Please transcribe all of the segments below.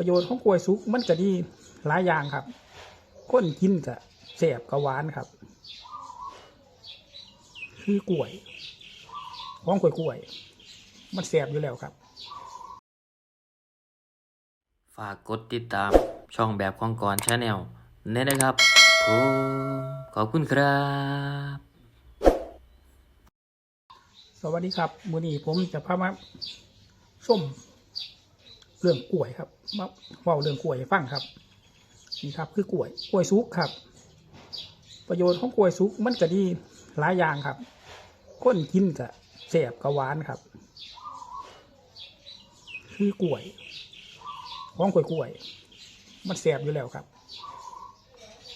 ประโยชน์ของกล้วยสุกมันก็ดีหลายอย่างครับคนกินก็แสบก็หวานครับ คือกล้วยของกล้วยกล้วยๆมันแสบอยู่แล้วครับ ฝากกดติดตามช่องแบบของกรชาแนลเนี่ยนะครับผมขอบคุณครับ สวัสดีครับมื้อนี้ผมจะพามาส้ม เรื่องกล้วยครับมาเว้าเรื่องกล้วยให้ฟังครับนี่ครับคือกล้วยกล้วยสุกครับ ประโยชน์ของกล้วยสุกมันก็ดีหลายอย่างครับคนกินก็แสบก็หวานครับ คือกล้วยของกล้วยกล้วย มันแสบอยู่แล้วครับ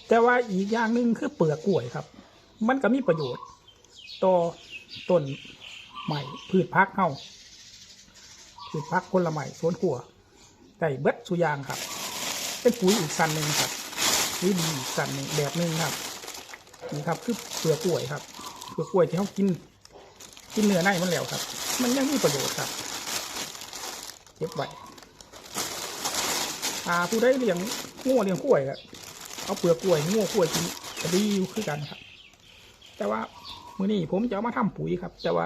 แต่ว่าอีกอย่างหนึ่งคือเปลือกกล้วยครับ มันก็มีประโยชน์ต่อต้นใหม่พืชพักเฮาพืชพักผลไม้สวนครัว ได้เบิดสุยางครับเป็นปุ๋ยอีกสันหนึ่งครับปุ๋ยดีอีกสันหนึ่งแบบหนึ่งครับนี่ครับคือเปลือกกล้วยครับเปลือกกล้วยที่เขากิน กินเนื้อในมันแล้วครับ มันยังมีประโยชน์ครับเก็บไว้อาผู้ได้เลี้ยงงัวเลี้ยงกล้วยครับเอาเปลือกกล้วยงัวกล้วยกินก็ดีอยู่คือกันครับ แต่ว่ามื้อนี้ผมจะเอามาทำปุ๋ยครับ แต่ว่า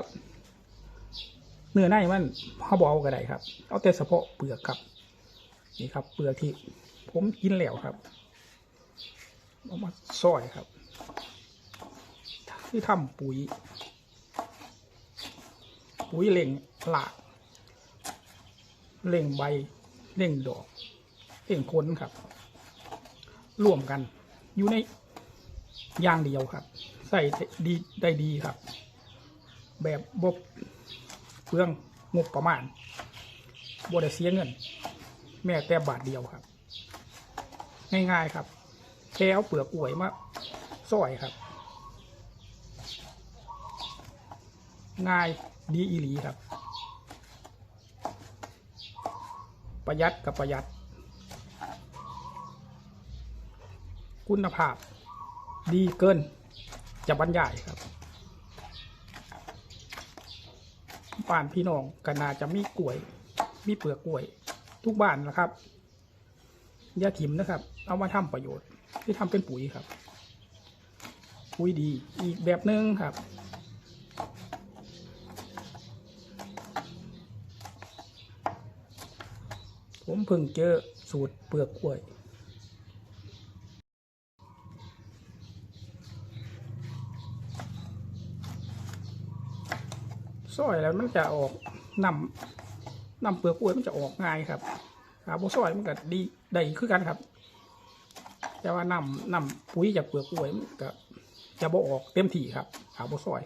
เนื้อในมันเขาบอาก็ได้ครับ เอาแต่เฉพาะเปลือกครับ นี่ครับ เปลือกที่ผมกินแล้วครับเอามาซอยครับ ที่ทำปุ๋ย ปุ๋ยเล่งหลากเล่งใบเล่งดอกเล่งผลครับ ร่วมกันอยู่ในย่างเดียวครับ ใส่ดีได้ดีครับ แบบบบเปลืองงบประมาณบ่ได้เสียเงิน แม้แต่บาทเดียวครับ ง่ายๆครับ แค่เอาเปลือกกล้วยมาซอยครับ ง่ายดีอีหลีครับ ประหยัดกับประหยัด คุณภาพ ดีเกิน จะบรรยายครับบ้านพี่น้องก็น่าจะมีกล้วย มีเปลือกกล้วย ทุกบ้านนะครับย่าถิ่มนะครับ เอามาทำประโยชน์ ที่ทำเป็นปุ๋ยครับ ปุ๋ยดีอีกแบบหนึงครับ ผมเพิ่งเจอสูตรเปลือกกล้วยซอยแล้วมันจะออกนำ นำเปลือกกล้วยมันจะออกง่ายครับขาบซอยมันก็ดีได้คือกันครับ แต่ว่านำนำปุ๋ยจากเปลือกกล้วยมันก็จะบ่ออกเต็มที่ครับขาบซอย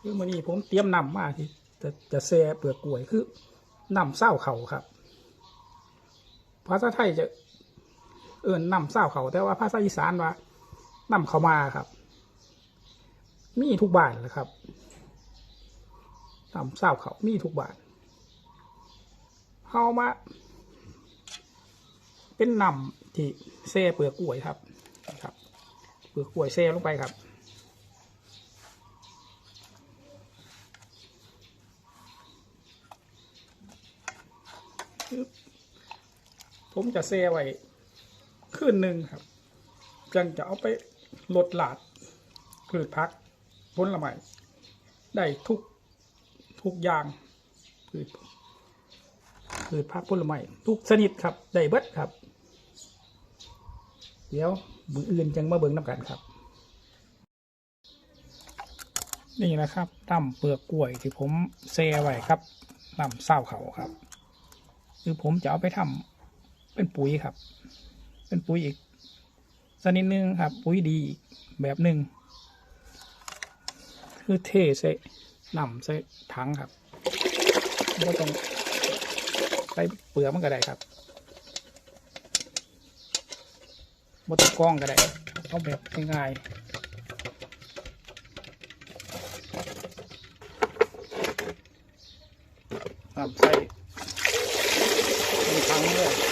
คือมื่อนี้ผมเตรียมนำมาที่จะจะแซ่เปลือกกล้วยคือนำเศร้าเขาครับ ภาษาไทยจะเอิ่นนำเศร้าเขาแต่ว่าภาษาอีสานว่านำเขามาครับ มีทุกบ้านเลยครับนำเศร้าเขามีทุกบ้านเข้ามา เป็นนำที่แซ่เปลือกกล้วยครับ ครับ เปลือกกล้วยแซ่ลงไปครับ ผมจะเซไว้คืนหนึ่งครับ จังจะเอาไปลดหลาดพืชพักผละไม้ได้ทุกทุกอย่างพืชพืชพักผลไม้ทุกชนิดครับ ได้เบิดครับ เดี๋ยวมืออื่นจังมาเบิ่งน้ำกันครับ นี่นะครับตั้มเปลือกกล้วยที่ผมเซไว้ครับน้ำเศร้าเขาครับ คือผมจะเอาไปทำ เป็นปุ๋ยครับ เป็นปุ๋ยอีกชนิดหนึ่งครับ ปุ๋ยดีอีกแบบหนึ่งคือเทใส่นำใส่ถังครับไม่ต้องใส่เปลือกมันก็ได้ครับบต้องกล้องก็ได้เอาแบบง่ายๆครับใส่เป็นครั้งเลย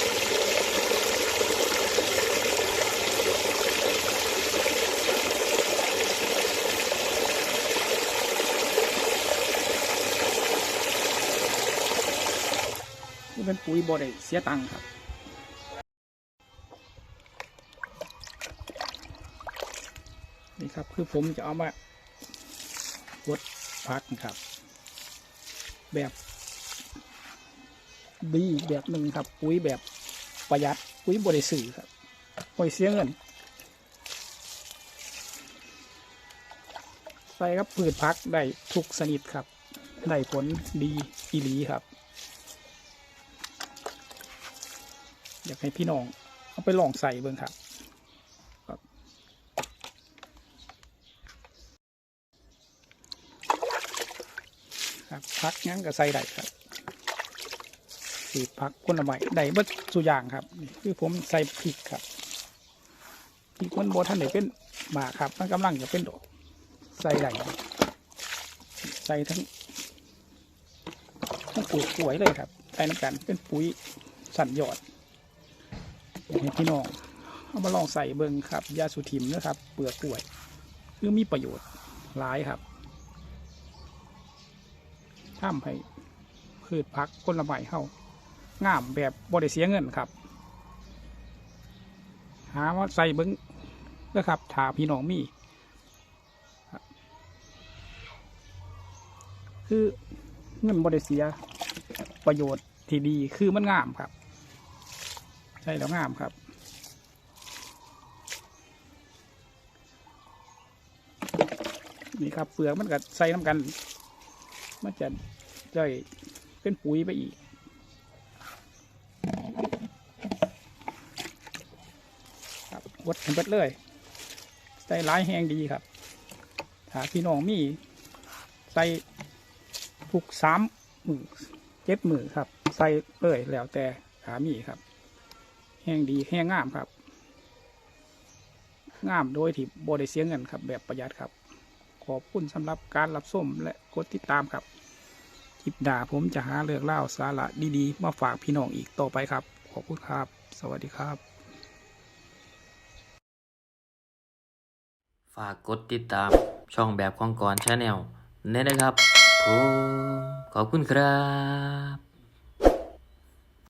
ปุ๋ยบ่ได้เสียตังค์ครับนี่ครับคือผมจะเอามากดพักครับ แบบดีแบบหนึ่งครับ ปุ๋ยแบบประหยัดปุ๋ยบริสุทธิ์ครับไม่เสียเงิน ใส่ครับพืชพักได้ทุกชนิดครับ ได้ผลดีอีหลีครับ อยากให้พี่น้องเอาไปลองใส่เบิ่งครับครับพักงั้นก็ใส่ได้ครับสีพักคนละใบได้เบิดสุย่างครับนี่คือผมใส่พริกครับพริกมันโบท่านไหนเป็นหมากครับมันกำลังจะเป็นดอกใส่ได้ใส่ทั้งทั้งปุ๋ยสวยเลยครับใส่น้ำกันเป็นปุ๋ยสันยอด ให้พี่น้องเอามาลองใส่เบิ่งครับยาสุทิมนะครับ เปลือกกล้วยคือมีประโยชน์หลายครับทำให้พืชพักผลไม้เฮางามแบบบริเสียเงินครับ หาว่าใส่เบิ้งนะครับถาพี่น้องมี คือเงินบริเสียประโยชน์ที่ดีคือมันงามครับ ใช่แล้วงามครับนี่ครับเปลือกมันก็ใส่น้ำกัน มันจะย่อยเป็นปุ๋ยไปอีก ครับวดกันเบิดเลยใส่ร้ายแห้งดีครับ ถ้าพี่น้องมีใส่ทุกสามมือเจ็ดมือครับ ใส่เลยแล้วแต่ขามีครับ แห้งดีแห้งงามครับ งามโดยที่บริเสียเงินครับ แบบประหยัดครับ ขอบคุณสำหรับการรับชมและกดติดตามครับคลิปด่าผมจะหาเรื่องเล่าสาระดีๆ มาฝากพี่น้องอีกต่อไปครับ ขอบคุณครับ สวัสดีครับ ฝากกดติดตามช่องแบบของก่อชาแนลเนี่ยนะครับผมขอบคุณครับ